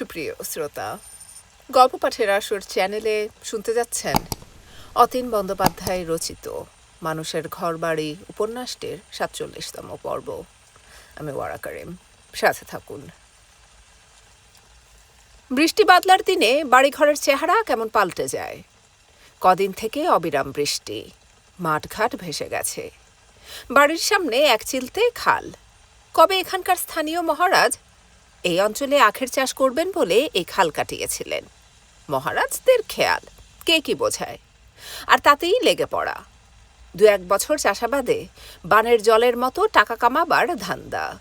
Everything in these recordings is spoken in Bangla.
সুপ্রিয় শ্রোতা, গল্প পাঠের আসর চ্যানেলে শুনতে যাচ্ছেন অতীন বন্দ্যোপাধ্যায় রচিত মানুষের ঘরবাড়ি উপন্যাসটির সাতচল্লিশতম পর্ব। আমি ওয়ারা করিম, সাথে থাকুন। বৃষ্টি বাদলার দিনে বাড়িঘরের চেহারা কেমন পাল্টে যায়? কদিন থেকে অবিরাম বৃষ্টি, মাঠঘাট ভেসে গেছে। বাড়ির সামনে এক চিলতে খাল। কবে এখানকার স্থানীয় মহারাজ এই অঞ্চলে আখের চাষ করবেন বলে এই খাল কাটিয়েছিলেন। মহারাজদের খেয়াল। কে কি বোঝায়? আর তাতেই লেগে পড়া। দু এক বছর চাষাবাদে বানের জলের মতো টাকা কামাবার ধান্দা।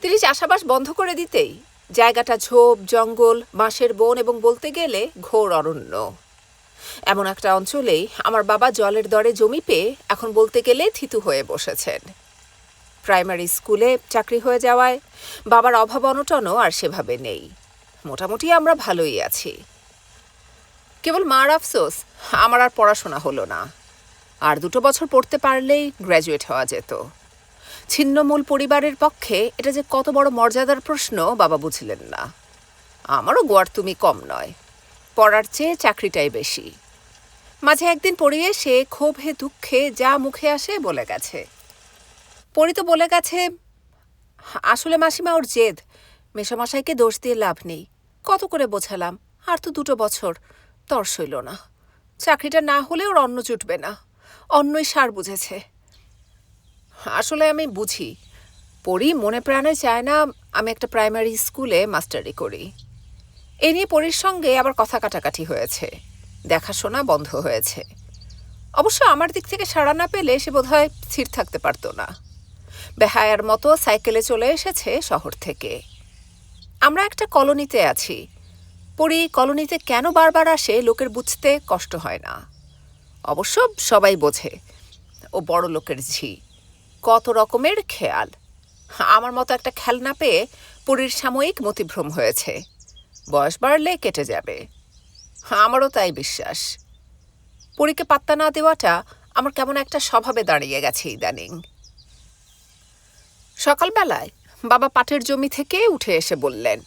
তিনি চাষাবাস বন্ধ করে দিতেই জায়গাটা ঝোপ, জঙ্গল, বাঁশের বন এবং বলতে গেলে ঘোর অরণ্য। এমন একটা অঞ্চলেই আমার বাবা জলের দরে জমি পেয়ে এখন বলতে গেলে থিতু হয়ে বসেছেন। প্রাইমারি স্কুলে চাকরি হয়ে যাওয়ায় বাবার অভাব অনটনও আর সেভাবে নেই। মোটামুটি আমরা ভালোই আছি। কেবল মার আফসোস, আমার আর পড়াশোনা হলো না। আর দুটো বছর পড়তে পারলেই গ্র্যাজুয়েট হওয়া যেত। ছিন্নমূল পরিবারের পক্ষে এটা যে কত বড় মর্যাদার প্রশ্ন বাবা বুঝলেন না। আমারও গোয়ার তুমি কম নয়, পড়ার চেয়ে চাকরিটাই বেশি। মাঝে একদিন পড়িয়ে সে ক্ষোভে দুঃখে যা মুখে আসে বলে গেছে। পরি তো বলে গেছে, আসলে মাসিমা ওর জেদ। মেশামশাইকে দোষ দিয়ে লাভ নেই। কত করে বোঝালাম, আর তো দুটো বছর তর সইল না। চাকরিটা না হলে ওর অন্ন জুটবে না। অন্যই সার বুঝেছে। আসলে আমি বুঝি। পড়ি, মনে প্রাণে চায় না, আমি একটা প্রাইমারি স্কুলে মাস্টারি করি। এ নিয়ে পরীর সঙ্গে আবার কথা কাটাকাটি হয়েছে। দেখাশোনা বন্ধ হয়েছে। অবশ্য আমার দিক থেকে সাড়া না পেলে সে বোধহয় স্থির থাকতে পারতো না। বেহায়ার মতো সাইকেলে চলে এসেছে শহর থেকে। আমরা একটা কলোনিতে আছি। পরি কলোনিতে কেন বারবার আসে লোকের বুঝতে কষ্ট হয় না। অবশ্য সবাই বোঝে, ও বড় লোকের ঝি। কত রকমের খেয়াল। আমার মতো একটা খেলনা পেয়ে পুরীর সাময়িক মতিভ্রম হয়েছে। বয়স বাড়লে কেটে যাবে। আমারও তাই বিশ্বাস। পরীকে পাত্তা না দেওয়াটা আমার কেমন একটা স্বভাবে দাঁড়িয়ে গেছে ইদানিং। সকালবেলায় বাবা পাটের জমি থেকে উঠে এসে বললেন,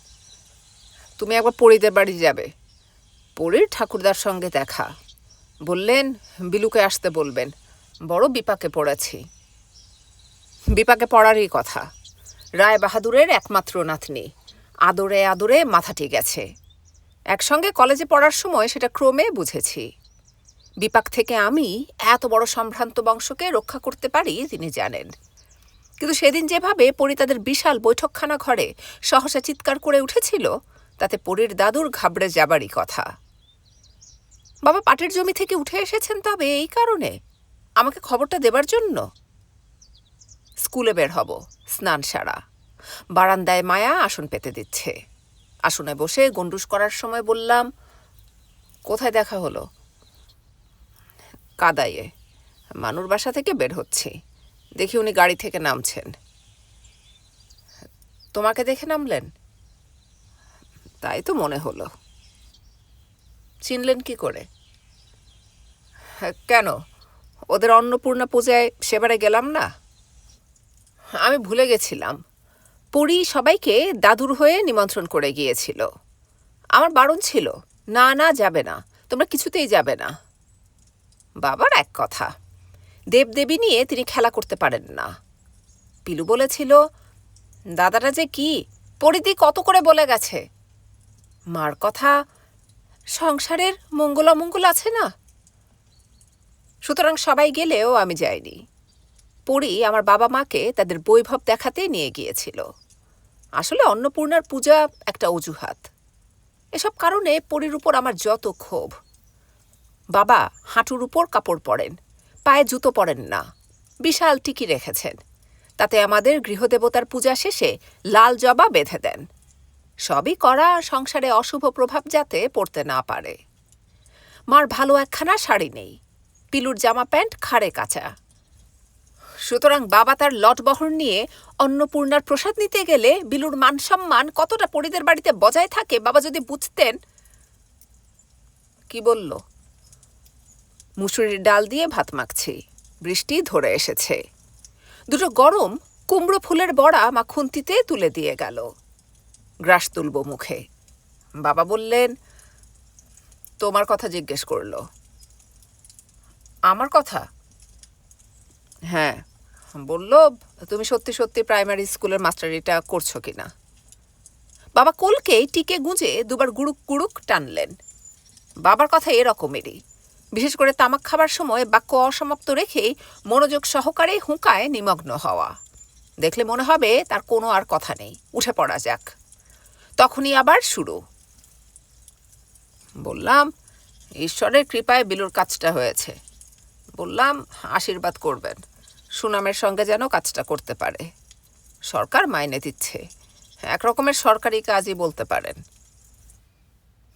তুমি একবার পরিদের বাড়ি যাবে। পরীর ঠাকুরদার সঙ্গে দেখা। বললেন, বিলুকে আসতে বলবেন। বড় বিপাকে পড়েছি। বিপাকে পড়ারই কথা। রায় বাহাদুরের একমাত্র নাতনি। আদরে আদরে মাথাটি গেছে। একসঙ্গে কলেজে পড়ার সময় সেটা ক্রমে বুঝেছি। বিপাক থেকে আমি এত বড় সম্ভ্রান্ত বংশকে রক্ষা করতে পারি, তিনি জানেন। কিন্তু সেদিন যেভাবে পরি তাদের বিশাল বৈঠকখানা ঘরে সহসা চিৎকার করে উঠেছিল, তাতে পরীর দাদুর ঘাবড়ে যাবারই কথা। বাবা পাটের জমি থেকে উঠে এসেছেন তবে এই কারণে? আমাকে খবরটা দেবার জন্য? স্কুলে বের হব, স্নান সারা। বারান্দায় মায়া আসন পেতে দিচ্ছে। আসনে বসে গন্ডুস করার সময় বললাম, কোথায় দেখা হলো? কাদাইয়ে, মানুর বাসা থেকে বের হচ্ছি। দেখি উনি গাড়ি থেকে নামছেন। তোমাকে দেখে নামলেন? তাই তো মনে হলো। চিনলেন কি করে? কেন? ওদের অন্নপূর্ণা পূজায় সেবারে গেলাম না? আমি ভুলে গেছিলাম। পরি সবাইকে দাদুর হয়ে নিমন্ত্রণ করে গিয়েছিল। আমার বারণ ছিল, না না, যাবে না। তোমরা কিছুতেই যাবে না। বাবার এক কথা। দেবদেবী নিয়ে তিনি খেলা করতে পারেন না। পিলু বলেছিল, দাদাটা যে কি? পরিধি কত করে বলে গেছে? মার কথা, সংসারের মঙ্গল অমঙ্গল আছে না? সুতরাং সবাই গেলেও আমি যাইনি। পরি আমার বাবা মাকে তাদের বৈভব দেখাতে নিয়ে গিয়েছিল। আসলে অন্নপূর্ণার পূজা একটা অজুহাত। এসব কারণে পরির উপর আমার যত ক্ষোভ। বাবা হাঁটুর উপর কাপড় পরেন। পায়ে জুতো পরেন না। বিশাল টিকি রেখেছেন। তাতে আমাদের গৃহদেবতার পূজা শেষে লাল জবা বেঁধে দেন। সবই করা সংসারে অশুভ প্রভাব যাতে পড়তে না পারে। মার ভালো একখানা শাড়ি নেই। পিলুর জামা প্যান্ট খাড়ে কাঁচা। সুতরাং বাবা তার লটবহর নিয়ে অন্নপূর্ণার প্রসাদ নিতে গেলে বিলুর মান সম্মান কতটা পরিদের বাড়িতে বজায় থাকে বাবা যদি বুঝতেন। কি বলল? মুসুরির ডাল দিয়ে ভাত মাখছি। বৃষ্টি ধরে এসেছে। দুটো গরম কুমড়ো ফুলের বড়া মা খুন্তিতে তুলে দিয়ে গেল। গ্রাস তুলব মুখে। বাবা বললেন, তোমার কথা জিজ্ঞেস করল। আমার কথা? হ্যাঁ। বলল, তুমি সত্যি সত্যি প্রাইমারি স্কুলের মাস্টারিটা করছ কিনা? বাবা কোলকে টিকে গুঁজে দুবার গুড়ুক গুড়ুক টানলেন। বাবার কথা এরকমেরই। বিশেষ করে তামাক খাবার সময় বাক্য অসমাপ্ত রেখেই মনোযোগ সহকারে হুঁকায় নিমগ্ন হওয়া। দেখলে মনে হবে তার কোনো আর কথা নেই। উঠে পড়া যাক। তখনই আবার শুরু। বললাম, ঈশ্বরের কৃপায় বিলুর কাজটা হয়েছে। বললাম, আশীর্বাদ করবেন। সুনামের সঙ্গে যেন কাজটা করতে পারে। সরকার মাইনে দিচ্ছে। এক রকমের সরকারি কাজই বলতে পারেন।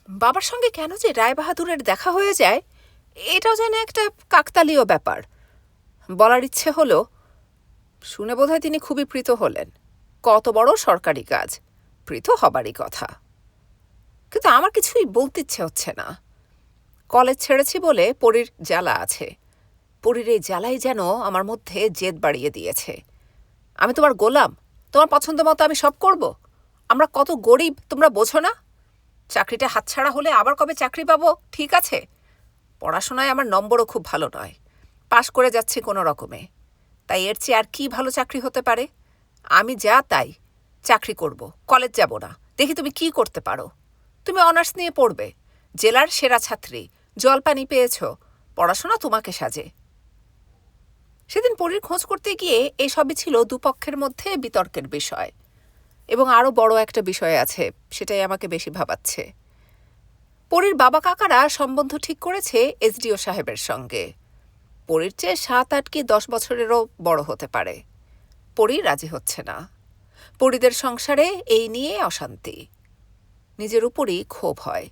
বাবার সঙ্গে কেন যে রায়বাহাদুরের দেখা হয়ে যায় এটাও যেন একটা কাকতালীয় ব্যাপার। বলার ইচ্ছে হলো, শুনে বোধহয় তিনি খুবই প্রীত হলেন। কত বড় সরকারি কাজ, প্রীত হবারই কথা। কিন্তু আমার কিছুই বলতে ইচ্ছে হচ্ছে না। কলেজ ছেড়েছি বলে পরীর জ্বালা আছে। পরীর এই জ্বালাই যেন আমার মধ্যে জেদ বাড়িয়ে দিয়েছে। আমি তোমার গোলাম, তোমার পছন্দ মতো আমি সব করব। আমরা কত গরিব, তোমরা বোঝো না। চাকরিটা হাতছাড়া হলে আবার কবে চাকরি পাবো? ঠিক আছে। পড়াশোনায় আমার নম্বরও খুব ভালো নয়। পাশ করে যাচ্ছি কোনো রকমে। তাই এর চেয়ে আর কি ভালো চাকরি হতে পারে? আমি যা তাই। চাকরি করব, কলেজ যাব না। দেখি তুমি কি করতে পারো। তুমি অনার্স নিয়ে পড়বে। জেলার সেরা ছাত্রী। জলপানি পেয়েছ। পড়াশোনা তোমাকে সাজে। সেদিন পরীর খোঁজ করতে গিয়ে এসবই ছিল দুপক্ষের মধ্যে বিতর্কের বিষয়। এবং আরও বড় একটা বিষয় আছে, সেটাই আমাকে বেশি ভাবাচ্ছে। পরীর বাবা কাকারা সম্বন্ধ ঠিক করেছে এসডিও সাহেবের সঙ্গে। পরীর চেয়ে সাত আট কি দশ বছরেরও বড় হতে পারে। পরী রাজি হচ্ছে না। পরীদের সংসারে এই নিয়ে অশান্তি। নিজের উপরই ক্ষোভ হয়।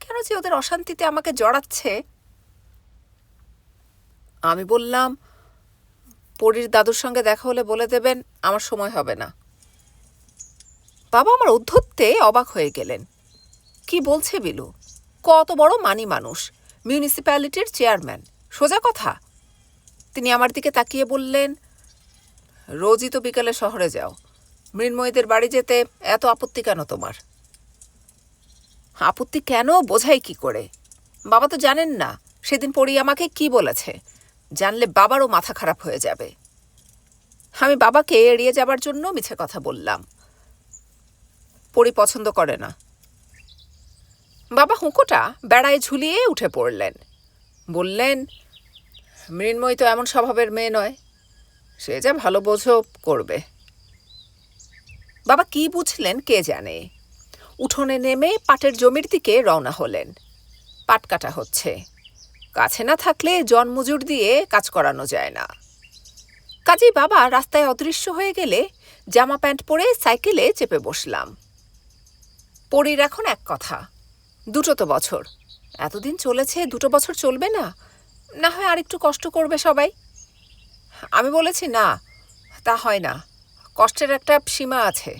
কেন যে ওদের অশান্তিতে আমাকে জড়াচ্ছে? আমি বললাম, পরীর দাদুর সঙ্গে দেখা হলে বলে দেবেন, আমার সময় হবে না। বাবা আমার উদ্ধত্তে অবাক হয়ে গেলেন। কি বলছে বিলু? কত বড় মানি মানুষ। মিউনিসিপ্যালিটির চেয়ারম্যান সোজা কথা। তিনি আমার দিকে তাকিয়ে বললেন, রোজই তো বিকালে শহরে যাও। মৃন্ময়ীদের বাড়ি যেতে এত আপত্তি কেন তোমার? আপত্তি কেন? বোঝাই কি করে? বাবা তো জানেন না। সেদিন পড়ি আমাকে কি বলেছে? জানলে বাবারও মাথা খারাপ হয়ে যাবে। আমি বাবাকে এড়িয়ে যাবার জন্য মিছে কথা বললাম। পড়ি পছন্দ করে না। বাবা হুঁকোটা বেড়ায় ঝুলিয়ে উঠে পড়লেন। বললেন, মৃন্ময়ী তো এমন স্বভাবের মেয়ে নয়। সে যা ভালো বোঝো করবে। বাবা কি বুঝলেন কে জানে? উঠোনে নেমে পাটের জমির দিকে রওনা হলেন। পাট কাটা হচ্ছে। কাছে না থাকলে জন্মজুর দিয়ে কাজ করানো যায় না। কাজেই বাবা রাস্তায় অদৃশ্য হয়ে গেলে জামা প্যান্ট পরে সাইকেলে চেপে বসলাম। পরীর এখন এক কথা। দুটো তো বছর। এতদিন চলেছে, দুটো বছর চলবে না? না হয় আরেকটু কষ্ট করবে সবাই। আমি বলেছি না, তা হয় না। কষ্টের একটা সীমা আছে।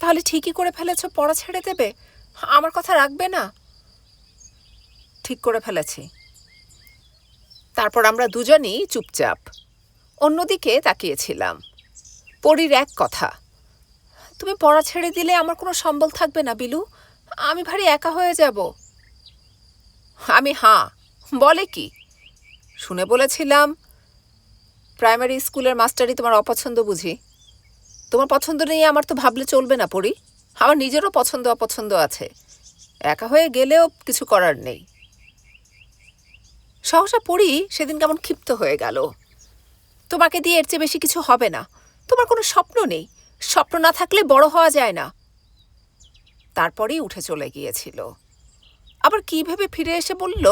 তাহলে ঠিকই করে ফেলেছ, পড়া ছেড়ে দেবে? আমার কথা রাখবে না? ঠিক করে ফেলেছি। তারপর আমরা দুজনই চুপচাপ। অন্যদিকে তাকিয়েছিলাম। পরীর এক কথা, তুমি পড়া ছেড়ে দিলে আমার কোনো সম্বল থাকবে না, বিলু? আমি ভারী একা হয়ে যাব। আমি, হাঁ, বলে কি? শুনে বলেছিলাম, প্রাইমারি স্কুলের মাস্টারই তোমার অপছন্দ বুঝি। তোমার পছন্দ নেই আমার তো ভাবলে চলবে না পড়ি। আমার নিজেরও পছন্দ অপছন্দ আছে। একা হয়ে গেলেও কিছু করার নেই। সহসা পড়ি, সেদিন কেমন ক্ষিপ্ত হয়ে গেল। তোমাকে দিয়ে এর চেয়ে বেশি কিছু হবে না। তোমার কোনো স্বপ্ন নেই। স্বপ্ন না থাকলে বড় হওয়া যায় না। তারপরেই উঠে চলে গিয়েছিল। আবার কি ভেবে ফিরে এসে বলল,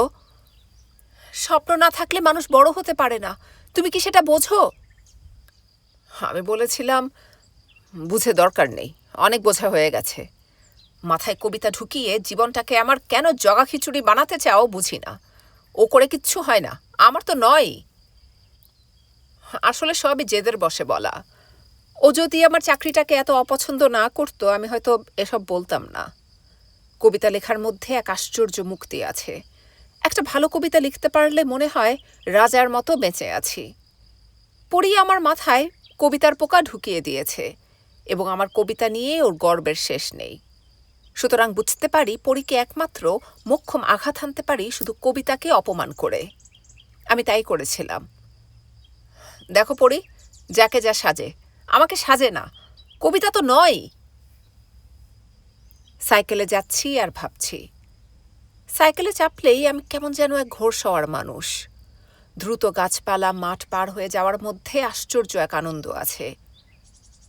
স্বপ্ন না থাকলে মানুষ বড় হতে পারে না। তুমি কি সেটা বোঝো? আমি বলেছিলাম, বুঝে দরকার নেই। অনেক বোঝা হয়ে গেছে। মাথায় কবিতা ঢুকিয়ে জীবনটাকে আমার কেন জগা খিচুড়ি বানাতে চাও বুঝি না। ও করে কিচ্ছু হয় না। আমার তো নয় আসলে সবই জেদের বসে বলা। ও যদি আমার চাকরিটাকে এত অপছন্দ না করতো, আমি হয়তো এসব বলতাম না। কবিতা লেখার মধ্যে এক আশ্চর্য মুক্তি আছে। একটা ভালো কবিতা লিখতে পারলে মনে হয় রাজার মতো বেঁচে আছি। পড়ি আমার মাথায় কবিতার পোকা ঢুকিয়ে দিয়েছে এবং আমার কবিতা নিয়ে ওর গর্বের শেষ নেই। সুতরাং বুঝতে পারি পরীকে একমাত্র মোক্ষম আঘাত হানতে পারি শুধু কবিতাকে অপমান করে। আমি তাই করেছিলাম। দেখো পড়ি, যাকে যা সাজে। আমাকে সাজে না। কবিতা তো নয়। সাইকেলে যাচ্ছি আর ভাবছি। সাইকেলে চাপলেই আমি কেমন যেন এক ঘোর সওয়ার মানুষ। দ্রুত গাছপালা মাঠ পার হয়ে যাওয়ার মধ্যে আশ্চর্য এক আনন্দ আছে।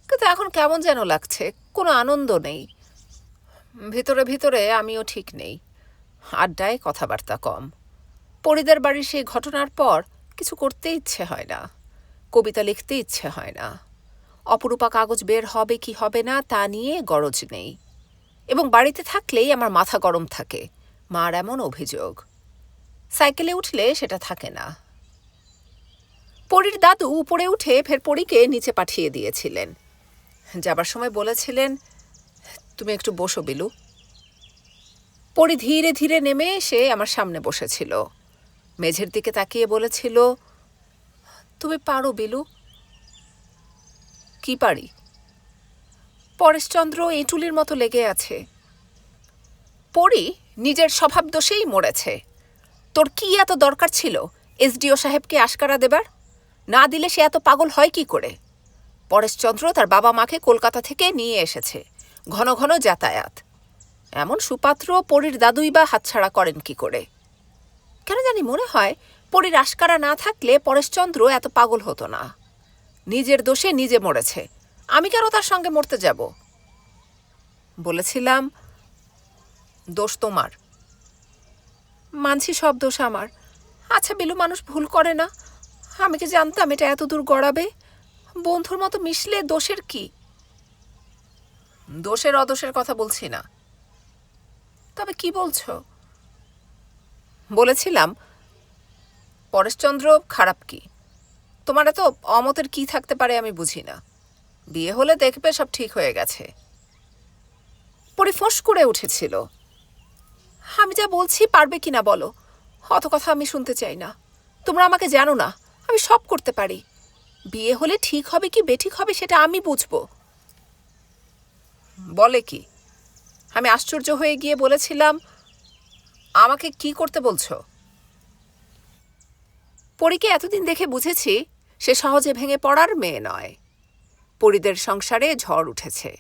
কিন্তু এখন কেমন যেন লাগছে, কোনো আনন্দ নেই। ভিতরে ভিতরে আমিও ঠিক নেই। আড্ডায় কথাবার্তা কম। পরিদের বাড়ির সেই ঘটনার পর কিছু করতে ইচ্ছে হয় না। কবিতা লিখতে ইচ্ছে হয় না। অপরূপা কাগজ বের হবে কি হবে না তা নিয়ে গরজ নেই। এবং বাড়িতে থাকলেই আমার মাথা গরম থাকে। মার এমন অভিযোগ। সাইকেলে উঠলে সেটা থাকে না। পরীর দাদু উপরে উঠে ফের পরীকে নিচে পাঠিয়ে দিয়েছিলেন। যাবার সময় বলেছিলেন, তুমি একটু বসো বিলু। পরি ধীরে ধীরে নেমে এসে আমার সামনে বসেছিল। মেঝের দিকে তাকিয়ে বলেছিল, তুমি পারো বিলু। কি পারি? পরেশচন্দ্র এঁটুলির মতো লেগে আছে। পরি নিজের স্বভাব দোষেই মরেছে। তোর কি এত দরকার ছিল এসডিও সাহেবকে আশকারা দেবার? না দিলে সে এত পাগল হয় কি করে? পরেশচন্দ্র তার বাবা মাকে কলকাতা থেকে নিয়ে এসেছে, ঘন ঘন যাতায়াত। এমন সুপাত্র পরীর দাদুই বা হাতছাড়া করেন কি করে? কেন জানি মনে হয় পরীর আশকারা না থাকলে পরেশচন্দ্র এত পাগল হতো না। নিজের দোষে নিজে মরেছে। আমি কেন তার সঙ্গে মরতে যাব? বলেছিলাম, দোষ তোমার। মানছি সব দোষ আমার। আচ্ছা বিলু, মানুষ ভুল করে না। আমি কি জানতাম এটা এত দূর গড়াবে? বন্ধুর মতো মিশলে দোষের কি? দোষের অদোষের কথা বলছি না। তবে কি বলছো? বলেছিলাম, পরেশচন্দ্র খারাপ কি? তোমার এত অমতের কি থাকতে পারে আমি বুঝি না। বিয়ে হলে দেখবে সব ঠিক হয়ে গেছে। পরি ফোঁস করে উঠেছিল। আমি যা বলছি পারবে কি না বলো? অত কথা আমি শুনতে চাই না। তোমরা আমাকে জানো না, আমি সব করতে পারি। বিয়ে হলে ঠিক হবে কি বেঠিক হবে সেটা আমি বুঝব। বলে কি? আমি আশ্চর্য হয়ে গিয়ে বলেছিলাম, আমাকে কি করতে বলছো? পরীকে এতদিন দেখে বুঝেছি সে সহজে ভেঙে পড়ার মেয়ে নয়। পরিদের সংসারে ঝড় উঠেছে।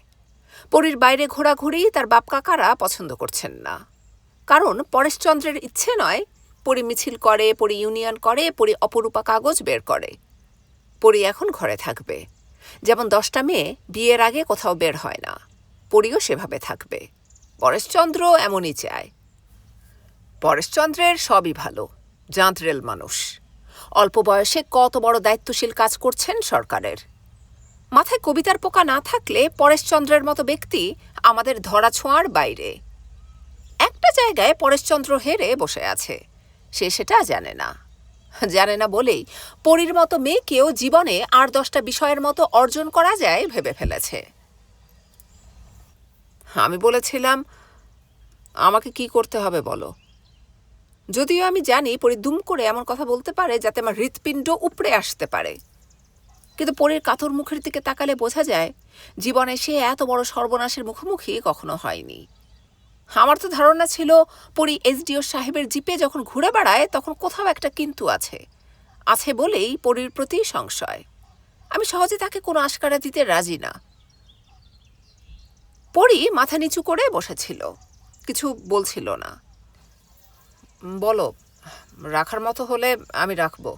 পরীর বাইরে ঘোরাঘুরি তার বাপ কাকারা পছন্দ করছেন না। কারণ পরেশচন্দ্রের ইচ্ছে নয়, পরি মিছিল করে, পরি ইউনিয়ন করে, পরি অপরূপা কাগজ বের করে। পরি এখন ঘরে থাকবে। যেমন দশটা মেয়ে, বিয়ের আগে কোথাও বের হয় না। পরিও সেভাবে থাকবে। পরেশচন্দ্র এমনই চায়। পরেশচন্দ্রের সবই ভালো জাঁতরেল মানুষ। অল্প বয়সে কত বড় দায়িত্বশীল কাজ করছেন সরকারের। মাথায় কবিতার পোকা না থাকলে পরেশচন্দ্রের মতো ব্যক্তি আমাদের ধরা ছোঁয়ার বাইরে। একটা জায়গায় পরেশচন্দ্র হেরে বসে আছে, সে সেটা জানে না। জানে না বলেই পরীর মতো মেয়েকেও জীবনে আর দশটা বিষয়ের মতো অর্জন করা যায় ভেবে ফেলেছে। আমি বলেছিলাম, আমাকে কি করতে হবে বলো? যদিও আমি জানি পরি দুম করে এমন কথা বলতে পারে যাতে আমার হৃৎপিণ্ড উপড়ে আসতে পারে। কিন্তু পরীর কাতর মুখের দিকে তাকালে বোঝা যায়, জীবনে সে এত বড় সর্বনাশের মুখোমুখি কখনো হয়নি। আমার তো ধারণা ছিল, পরি এসডিও সাহেবের জিপে যখন ঘুরে বেড়ায়, তখন কোথাও একটা কিন্তু আছে। আছে বলেই পরীর প্রতি সংশয়। আমি সহজে তাকে কোনো আশকারা দিতে রাজি না। পরি মাথা নিচু করে বসেছিল, কিছু বলছিল না। বলো, রাখার মতো হলে আমি রাখব।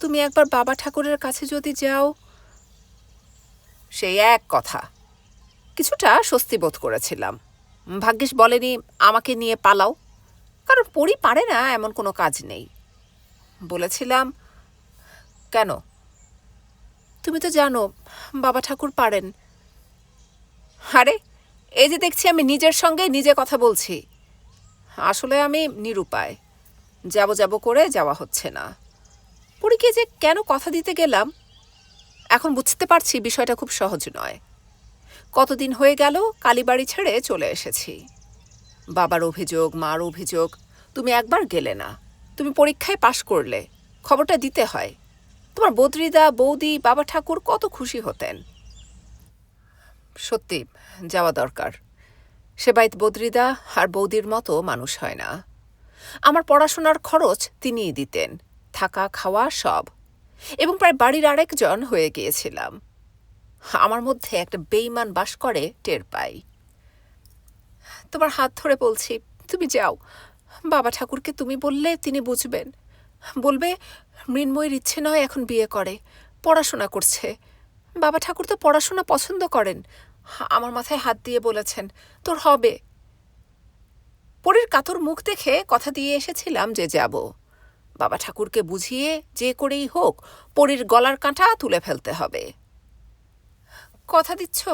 তুমি একবার বাবা ঠাকুরের কাছে যদি যাও, সেই এক কথা, কিছুটা স্বস্তি বোধ করেছিলাম। ভাগ্যিস বলেনি, আমাকে নিয়ে পালাও, কারণ পড়ি পারে না, এমন কোনো কাজ নেই। বলেছিলাম, কেন? তুমি তো জানো, বাবা ঠাকুর পারেন। আরে, এই যে দেখছি আমি নিজের সঙ্গে নিজে কথা বলছি। আসলে আমি নিরুপায়। যাব যাব করে যাওয়া হচ্ছে না। পরীকে যে কেন কথা দিতে গেলাম, এখন বুঝতে পারছি বিষয়টা খুব সহজ নয়। কতদিন হয়ে গেল কালীবাড়ি ছেড়ে চলে এসেছি। বাবার অভিযোগ, মার অভিযোগ, তুমি একবার গেলে না। তুমি পরীক্ষায় পাশ করলে, খবরটা দিতে হয়। তোমার বদ্রিদা, বৌদি, বাবা ঠাকুর কত খুশি হতেন। সত্যি, যাওয়া দরকার। সেবাইত বদ্রিদা আর বৌদির মতো মানুষ হয় না। আমার পড়াশোনার খরচ তিনিই দিতেন, থাকা, খাওয়া সব। এবং প্রায় বাড়ির আরেকজন হয়ে গিয়েছিলাম। আমার মধ্যে একটা বেইমান বাস করে টের পাই। তোমার হাত ধরে বলছি, তুমি যাও। বাবা ঠাকুরকে তুমি বললে তিনি বুঝবেন। বলবে, মৃন্ময়ের ইচ্ছে নয় এখন বিয়ে করে, পড়াশোনা করছে। বাবা ঠাকুর তো পড়াশোনা পছন্দ করেন। আমার মাথায় হাত দিয়ে বলেছেন, তোর হবে। পরীর কাতর মুখ দেখে কথা দিয়ে এসেছিলাম যে যাব। বাবা ঠাকুরকে বুঝিয়ে যে করেই হোক, পরীর গলার কাঁটা তুলে ফেলতে হবে। কথা দিচ্ছ?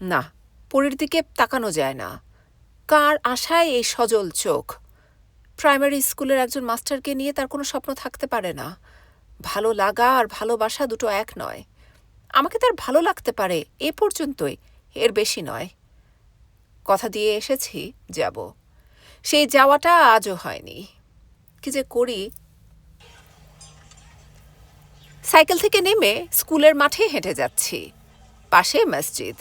না, পরীর দিকে তাকানো যায় না। কার আশায় এই সজল চোখ? প্রাইমারি স্কুলের একজন মাস্টারকে নিয়ে তার কোনো স্বপ্ন থাকতে পারে না। ভালো লাগা আর ভালোবাসা দুটো এক নয়। আমাকে তার ভালো লাগতে পারে, এ পর্যন্তই। এর বেশি নয়। কথা দিয়ে এসেছি, যাব। সেই যাওয়াটা আজও হয়নি। কি যে করি? সাইকেল থেকে নেমে স্কুলের মাঠে হেঁটে যাচ্ছি। পাশে মসজিদ।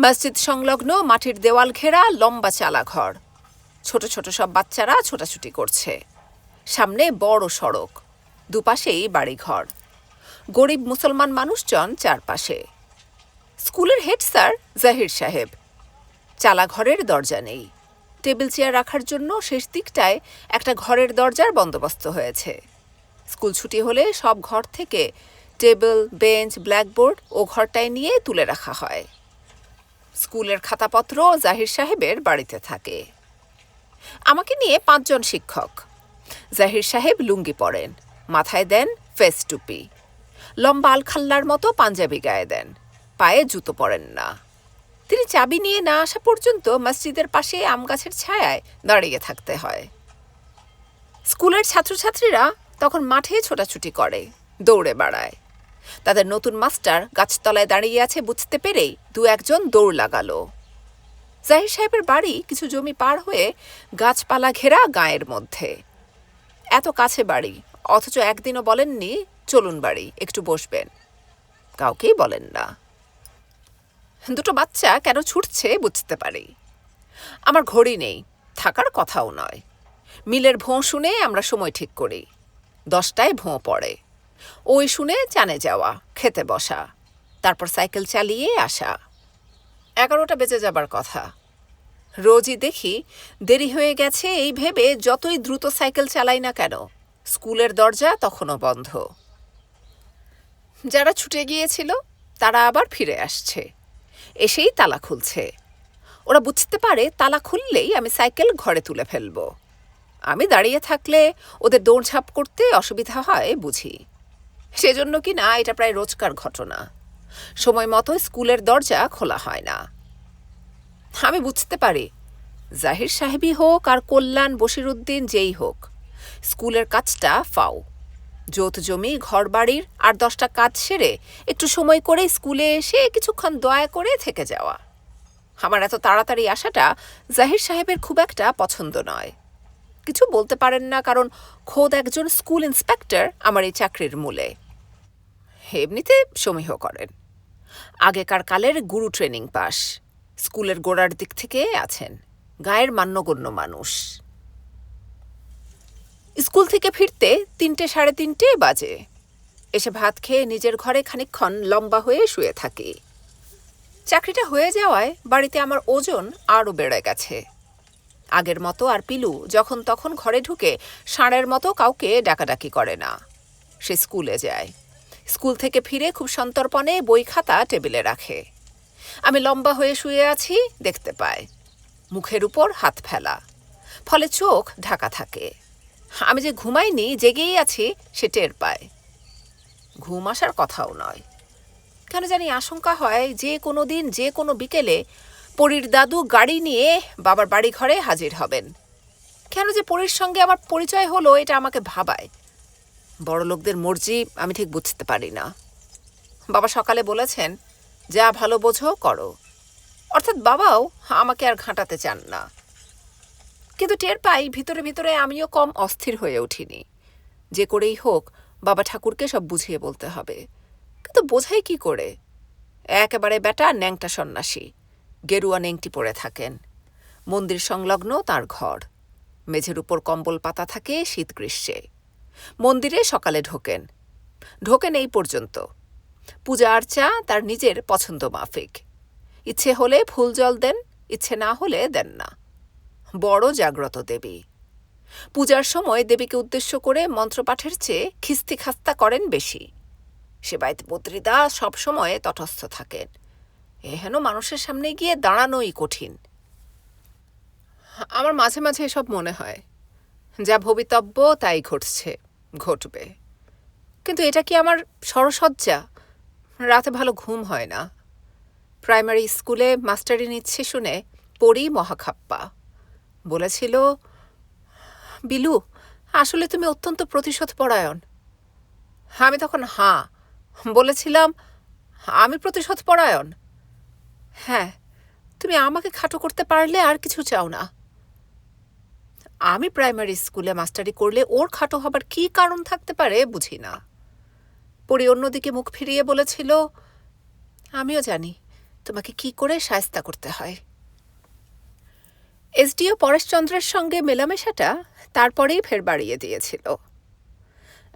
মসজিদ সংলগ্ন মাটির দেওয়াল ঘেরা লম্বা চালা ঘর ছোট ছোট সব বাচ্চারা ছোটাছুটি করছে। সামনে বড় সড়ক। দুপাশেই বাড়িঘর। গরিব মুসলমান মানুষজন চারপাশে। স্কুলের হেড স্যার জাহির সাহেব। চালা ঘরের দরজা নেই। টেবিল চেয়ার রাখার জন্য শেষ দিকটায় একটা ঘরের দরজার বন্দোবস্ত হয়েছে। স্কুল ছুটি হলে সব ঘর থেকে টেবিল, বেঞ্চ, ব্ল্যাকবোর্ড ও ঘরটায় নিয়ে তুলে রাখা হয়। স্কুলের খাতাপত্র জাহির সাহেবের বাড়িতে থাকে। আমাকে নিয়ে পাঁচজন শিক্ষক। জাহির সাহেব লুঙ্গি পরেন, মাথায় দেন ফেস টুপি। লম্বা আলখাল্লার মতো পাঞ্জাবি গায়ে দেন। পায়ে জুতো পরেন না। তিনি চাবি নিয়ে না আসা পর্যন্ত মসজিদের পাশে আম গাছের ছায়ায় দাঁড়িয়ে থাকতে হয়। স্কুলের ছাত্রছাত্রীরা তখন মাঠে ছোটাছুটি করে, দৌড়ে বেড়ায়। তাদের নতুন মাস্টার গাছতলায় দাঁড়িয়ে আছে বুঝতে পেরেই দু একজন দৌড় লাগালো। জাহির সাহেবের বাড়ি কিছু জমি পার হয়ে গাছপালা ঘেরা গায়ের মধ্যে। এত কাছে বাড়ি, অথচ একদিনও বলেননি চলুন বাড়ি, একটু বসবেন। কাউকেই বলেন না। দুটো বাচ্চা কেন ছুটছে বুঝতে পারি। আমার ঘড়ি নেই, থাকার কথাও নয়। মিলের ভোঁ শুনে আমরা সময় ঠিক করি। দশটায় ভোঁ পড়ে। ওই শুনে চানে যাওয়া, খেতে বসা, তারপর সাইকেল চালিয়ে আসা। এগারোটা বেজে যাবার কথা। রোজই দেখি দেরি হয়ে গেছে এই ভেবে যতই দ্রুত সাইকেল চালাই না কেন, স্কুলের দরজা তখনও বন্ধ। যারা ছুটে গিয়েছিল, তারা আবার ফিরে আসছে। এসেই তালা খুলছে। ওরা বুঝতে পারে তালা খুললেই আমি সাইকেল ঘরে তুলে ফেলব। আমি দাঁড়িয়ে থাকলে ওদের দৌড়ঝাঁপ করতে অসুবিধা হয় বুঝি। সেজন্য কি না, এটা প্রায় রোজকার ঘটনা। সময় মতো স্কুলের দরজা খোলা হয় না। আমি বুঝতে পারি, জাহির সাহেবই হোক আর কল্যাণ বশিরুদ্দিন যেই হোক, স্কুলের কাজটা ফাও যৌথ জমি ঘর বাড়ির আর দশটা কাজ সেরে একটু সময় করে স্কুলে এসে কিছুক্ষণ দয়া করে থেকে যাওয়া। আমার এত তাড়াতাড়ি আসাটা জাহির সাহেবের খুব একটা পছন্দ নয়। কিছু বলতে পারেন না, কারণ খোদ একজন স্কুল ইন্সপেক্টর আমার এই চাকরির মূলে। এমনিতে সমীহ করেন। আগেকার কালের গুরু ট্রেনিং পাস। স্কুলের গোড়ার দিক থেকে আছেন। গায়ের মান্যগণ্য মানুষ। স্কুল থেকে ফিরতে তিনটে সাড়ে তিনটে বাজে। এসে ভাত খেয়ে নিজের ঘরে খানিকক্ষণ লম্বা হয়ে শুয়ে থাকি। চাকরিটা হয়ে যাওয়ায় বাড়িতে আমার ওজন আরও বেড়ে গেছে। আগের মতো আর পিলু যখন তখন ঘরে ঢুকে ষাঁড়ের মতো কাউকে ডাকাডাকি করে না। সে স্কুলে যায়। স্কুল থেকে ফিরে খুব সন্তর্পণে বই খাতা টেবিলে রাখে। আমি লম্বা হয়ে শুয়ে আছি, দেখতে পায়। মুখের উপর হাত ফেলা। ফলে চোখ ঢাকা থাকে। আমি যে ঘুমাইনি, জেগেই আছি, সে টের পায়। ঘুম আসার কথাও নয়। কেন জানি আশঙ্কা হয় যে কোনো দিন, যে কোনো বিকেলে পরীর দাদু গাড়ি নিয়ে বাবার বাড়ি ঘরে হাজির হবেন। কেন যে পরীর সঙ্গে আমার পরিচয় হলো, এটা আমাকে ভাবায়। বড় লোকদের মর্জি আমি ঠিক বুঝতে পারি না। বাবা সকালে বলেছেন, যা ভালো বোঝো, করো। অর্থাৎ বাবাও আমাকে আর ঘাঁটাতে চান না। কিন্তু টের পাই ভিতরে ভিতরে আমিও কম অস্থির হয়ে উঠিনি। যে করেই হোক, বাবা ঠাকুরকে সব বুঝিয়ে বলতে হবে। কিন্তু বোঝাই কি করে? একেবারে বেটা ন্যাংটা সন্ন্যাসী, গেরুয়া নেংটি পরে থাকেন। মন্দির সংলগ্ন তার ঘর। মেঝের উপর কম্বল পাতা থাকে শীত গ্রীষ্মে। মন্দিরে সকালে ঢোকেন। ঢোকেন এই পর্যন্ত। পূজা আর্চা তার নিজের পছন্দ মাফিক। ইচ্ছে হলে ফুল জল দেন, ইচ্ছে না হলে দেন না। বড় জাগ্রত দেবী। পূজার সময় দেবীকে উদ্দেশ্য করে মন্ত্রপাঠের চেয়ে খিস্তি খাস্তা করেন বেশি। সেবায়ত বদ্রীদা সবসময় তটস্থ থাকেন। এহেন মানুষের সামনে গিয়ে দাঁড়ানোই কঠিন। আমার মাঝে মাঝে এসব মনে হয়। যা ভবিতব্য তাই ঘটছে, ঘটবে। কিন্তু এটা কি আমার সরসজ্জা রাতে ভালো ঘুম হয় না। প্রাইমারি স্কুলে মাস্টারি নিচ্ছে শুনে পড়ি মহাখাপ্পা। বলেছিল, বিলু, আসলে তুমি অত্যন্ত প্রতিশোধ পরায়ণ আমি তখন হাঁ বলেছিলাম, আমি প্রতিশোধ পরায়ণ হ্যাঁ তুমি আমাকে খাটো করতে পারলে আর কিছু চাও না। আমি প্রাইমারি স্কুলে মাস্টারি করলে ওর খাটো হবার কি কারণ থাকতে পারে বুঝি না। পরি অন্যদিকে মুখ ফিরিয়ে বলেছিল, আমিও জানি তোমাকে কি করে সায়স্তা করতে হয়। এসডিও পরেশচন্দ্রের সঙ্গে মেলামেশাটা তারপরেই ফের বাড়িয়ে দিয়েছিল।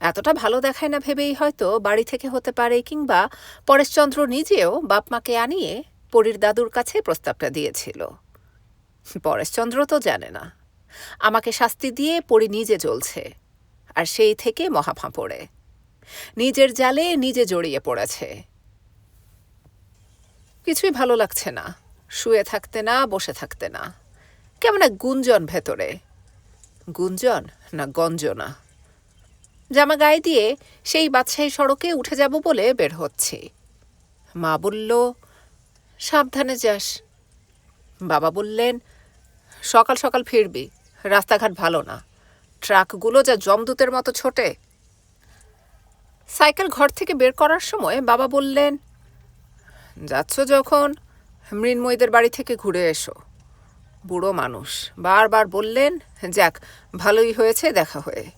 এতটা ভালো দেখায় না ভেবেই হয়তো বাড়ি থেকে হতে পারে কিংবা পরেশচন্দ্র নিজেও বাপমাকে আনিয়ে পরীর দাদুর কাছে প্রস্তাবটা দিয়েছিল। পরেশচন্দ্র তো জানে না। আমাকে শাস্তি দিয়ে পরি নিজে জ্বলছে, আর সেই থেকে মহাফাঁপড়ে। নিজের জালে নিজে জড়িয়ে পড়েছে। কিছুই ভালো লাগছে না। শুয়ে থাকতে না, বসে থাকতে না। কেমন এক গুঞ্জন ভেতরে? গুঞ্জন না গঞ্জনা? জামা গায়ে দিয়ে সেই বাদশাহী সড়কে উঠে যাব বলে বের হচ্ছি। মা বলল, সাবধানে যাস। বাবা বললেন, সকাল সকাল ফিরবি, রাস্তাঘাট ভালো না। ট্রাকগুলো যা জমদূতের মতো ছোটে। সাইকেল ঘর থেকে বের করার সময় বাবা বললেন, যাচ্ছ যখন, মৃন্ময়ীদের বাড়ি থেকে ঘুরে এসো। বুড়ো মানুষ। বারবার বললেন, যাক, ভালোই হয়েছে দেখা হয়ে।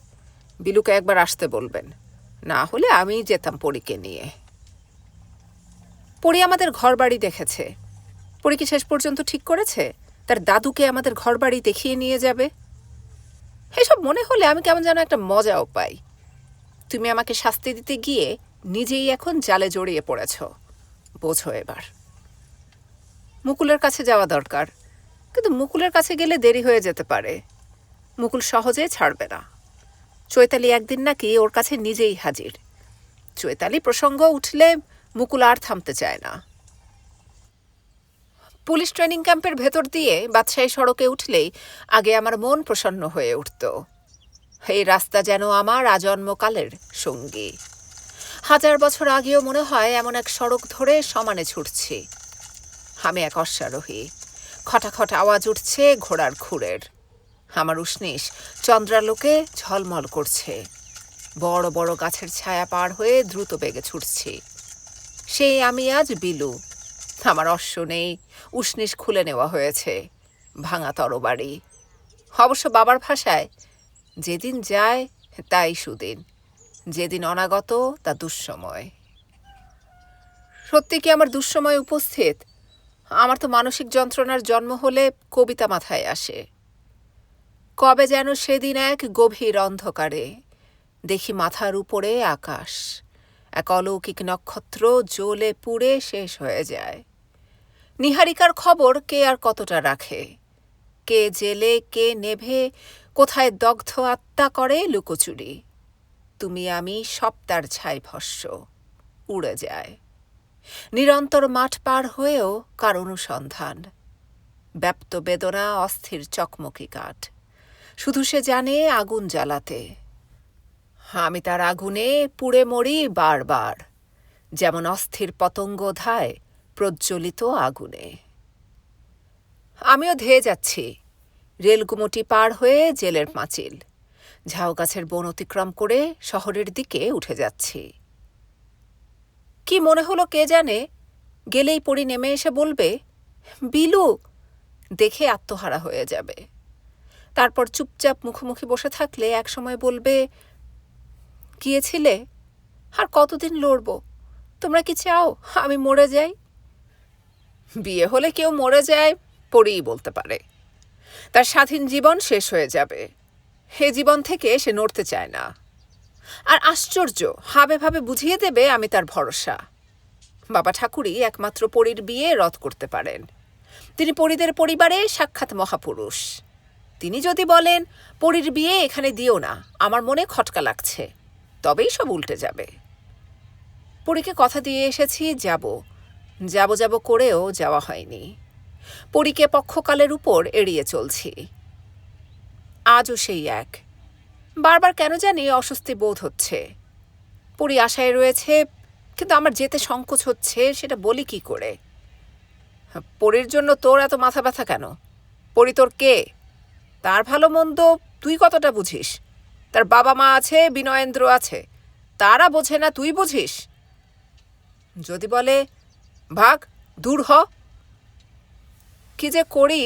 বিলুকে একবার আসতে বলবেন। না হলে আমি যেতাম পরীকে নিয়ে। পরি আমাদের ঘর বাড়ি দেখেছে। পরি কি শেষ পর্যন্ত ঠিক করেছে? তার দাদুকে আমাদের ঘর বাড়ি দেখিয়ে নিয়ে যাবে? এসব মনে হলে আমি কেমন যেন একটা মজাও পাই। তুমি আমাকে শাস্তি দিতে গিয়ে নিজেই এখন জালে জড়িয়ে পড়েছ। বোঝো এবার। মুকুলের কাছে যাওয়া দরকার। কিন্তু মুকুলের কাছে গেলে দেরি হয়ে যেতে পারে। মুকুল সহজে ছাড়বে না। চৈতালি একদিন নাকি ওর কাছে নিজেই হাজির। চৈতালি প্রসঙ্গ উঠলে মুকুল আর থামতে চায় না। পুলিশ ট্রেনিং ক্যাম্পের ভেতর দিয়ে বাদশাহী সড়কে উঠলেই আগে আমার মন প্রসন্ন হয়ে উঠত। এই রাস্তা যেন আমার আজন্মকালের সঙ্গী। হাজার বছর আগেও মনে হয় এমন এক সড়ক ধরে সমানে ছুটছি। আমি এক অশ্বারোহী। খটাখট আওয়াজ উঠছে ঘোড়ার খুরের আমার উষ্ণিস চন্দ্রালোকে ঝলমল করছে। বড় বড় গাছের ছায়া পার হয়ে দ্রুত বেগে ছুটছি। সেই আমি আজ বিলু। আমার অশ্ব নেই উষ্ণিস খুলে নেওয়া হয়েছে। ভাঙা তরবারি। অবশ্য বাবার ভাষায়, যেদিন যায়, তাই সুদিন। যেদিন অনাগত, তা দুঃসময়। সত্যি কি আমার দুঃসময় উপস্থিত? আমার তো মানসিক যন্ত্রণার জন্ম হলে কবিতা মাথায় আসে। কবে যেন সেদিন এক গভীর অন্ধকারে দেখি মাথার উপরে আকাশ। এক অলৌকিক নক্ষত্র জ্বলে পুড়ে শেষ হয়ে যায়। নিহারিকার খবর কে আর কতটা রাখে? কে জেলে, কে নেভে, কোথায় দগ্ধ আত্মা করে লুকোচুরি? তুমি আমি সব তার ছাই ভস্য, উড়ে যায়। নিরন্তর মাঠ পার হয়েও কার অনুসন্ধান? ব্যাপ্ত বেদনা, অস্থির চকমকি কাঠ। শুধু সে জানে আগুন জ্বালাতে। আমি তার আগুনে পুড়ে মরি বারবার। যেমন অস্থির পতঙ্গ ধায় প্রজ্বলিত আগুনে। আমিও ধেয়ে যাচ্ছি। রেলগুমটি পার হয়ে জেলের পাঁচিল। ঝাউ গাছের বন অতিক্রম করে শহরের দিকে উঠে যাচ্ছি। কি মনে হলো কে জানে? গেলেই পড়ি নেমে এসে বলবে, বিলু, দেখে আত্মহারা হয়ে যাবে। তারপর চুপচাপ মুখোমুখি বসে থাকলে একসময় বলবে, গিয়েছিলে? আর কতদিন লড়বো? তোমরা কি চাও আমি মরে যাই? বিয়ে হলে কেউ মরে যায়, পরেই বলতে পারে। তার স্বাধীন জীবন শেষ হয়ে যাবে। হে জীবন থেকে সে নড়তে চায় না। আর আশ্চর্য, হাবে ভাবে বুঝিয়ে দেবে আমি তার ভরসা। বাবা ঠাকুরই একমাত্র পরীর বিয়ে রদ করতে পারেন। তিনি পরীদের পরিবারে সাক্ষাৎ মহাপুরুষ। তিনি যদি বলেন, পরীর বিয়ে এখানে দিও না, আমার মনে খটকা লাগছে, তবেই সব উল্টে যাবে। পরীকে কথা দিয়ে এসেছি, যাব। যাব যাব করেও যাওয়া হয়নি। পরীকে পক্ষকালের উপর এড়িয়ে চলছি। আজও সেই এক। বারবার কেন জানি অস্বস্তি বোধ হচ্ছে। পরি আশায় রয়েছে, কিন্তু আমার যেতে সংকোচ হচ্ছে, সেটা বলি কি করে? পরির জন্য তোর এত মাথা ব্যথা কেন? পরি তোর কে? তার ভালো মন্দ তুই কতটা বুঝিস? তার বাবা মা আছে, বিনয়েন্দ্র আছে, তারা বোঝে না, তুই বুঝিস? যদি বলে, ভাগ, দূর হ। কি যে করি